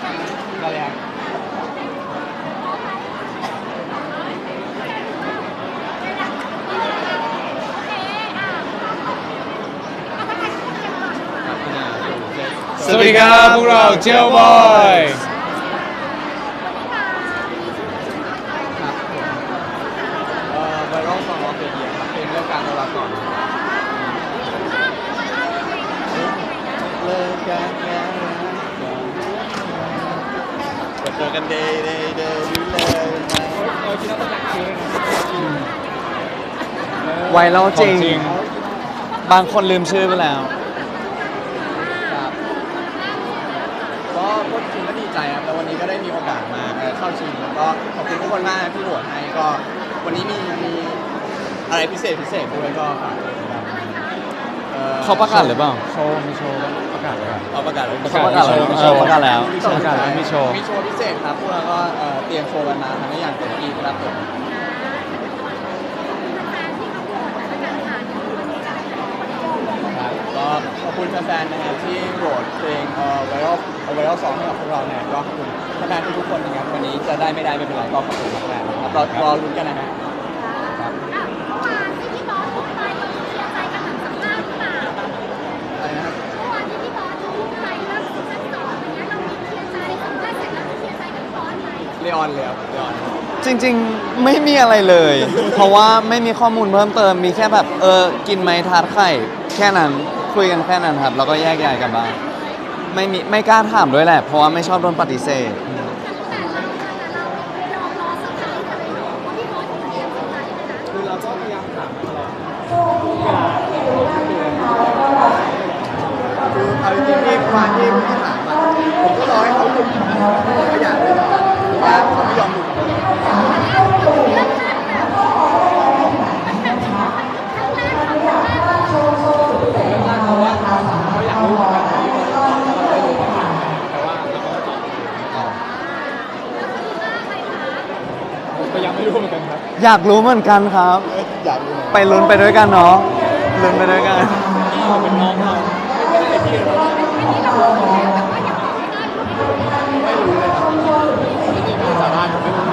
ได้เลยครับสวัสดีครับพวกเราเจลบอยเอ่อไวรัลซองออฟเดียครับเป็นเรื่องการต้อนรับก่อนเลิกกันแล้ว เปิดตัวกันเดย์เดย์เดย์ดูเลยเออคิดว่าต้องจัดคิวเลยนะไวรัลจริงของจริง บางคนลืมชื่อไปแล้วครับก็พูดจริงก็ดีใจครับแล้ววันนี้ก็ได้มีโอกาสมาเอ่อเข้าชิงแล้วก็ขอบคุณทุกคนมากที่โหวตให้ก็ วันนี้มีมีอะไรพิเศษพิเศษด้วยก็ฝากด้วยนะครับอ่อ เขาประกาศหรือเปล่า โชว์มีโชว์ปะประกาศประกาศเอาประกาศเลยประเขากาศประกาศแล้วมีเอโชว์อประกาศแล้ว ประกาศแล้วมีโชว์ มีโชว์พิเศษครับพวกเราก็เอ่อเตรียมโชว์กันมาทำให้อย่างเต็มที่ครับผมครับก็ขอบคุณแฟนๆนะครับที่โหวตเพลงเอ่อไวรัลไวรัลสองให้กับพวกเราเนี่ยก็ขอบคุณแฟนๆทุกๆคนนะครับวันนี้จะได้ไม่ได้ไม่เป็นไรก็ขอบคุณมากๆนะครับเรารอลุ้นกันนะฮะครับอะไรนะครับเล ออนเลยครับเลออนจริงๆ ไม่มีอะไรเลย เพราะว่าไม่มีข้อมูลเพิ่มเติม มีแค่แบบเออ กินไหมทาร์ตไข่ แค่นั้น คุยกันแค่นั้นครับ แล้วก็แยกย้ายกันบ้างไม่มีไม่กล้าถามด้วยแหละ เพราะว่าไม่ชอบโดนปฏิเสธ คือเราก็พยายามถามตลอดคือเอาจริงๆที่มาที่ที่ถามอะผมก็รอให้เขาหยุดผมก็อยากเลยแต่ว่าเขาไม่ยอมหยุดเขาว่าเขาอยากรู้เหมือนกันแต่ว่าเราไม่รู้แต่ว่าเราก็ตอบผมก็ยังไม่รู้เหมือนกันครับ อยากรู้เหมือนกันครับ อยากรู้ไปลุ้นไปด้วยกันเนาะลุ้นไปด้วยกันเป็นน้องเราไม่ได้ที่เราไม่รู้เลยครับจริงๆไม่สามารถไม่รู้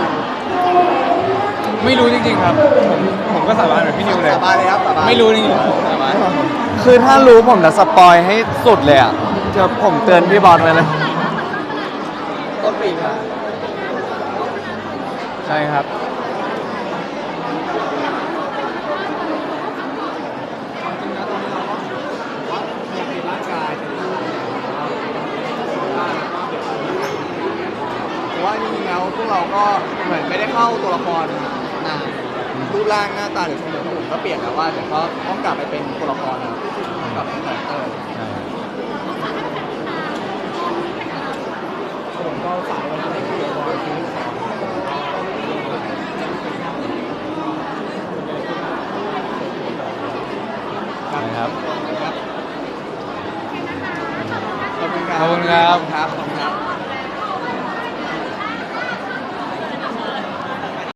ไม่รู้จริงๆครับ ผมผมก็สาบานแบบพี่นิวเลยสาบานเลยครับสาบานไม่รู้จริงๆสาบานคือถ้ารู้ผมจะสปอยให้สุดเลยอะจะผมเตือนพี่บอลไว้เลยต้นปีครับใช่ครับ จริงๆนะตอนนี้เราก็ว่าอยากมีร่างกายจะดีแต่ ว่าจริงๆแล้วพวกเราก็เหมือนไม่ได้เข้าตัวละครนานรูปร่างหน้าตาหรือทรงผมก็เปลี่ยนแล้วว่าเดี๋ยวก็ต้องกลับไปเป็นตัวละครแล้วกลับเป็นคาแรคเตอร์ผมก็ฝากไว้ในเกี่ยวกับชีวิตของนะครับ ขอบคุณครับ ขอบคุณครับครับขอบคุณครับ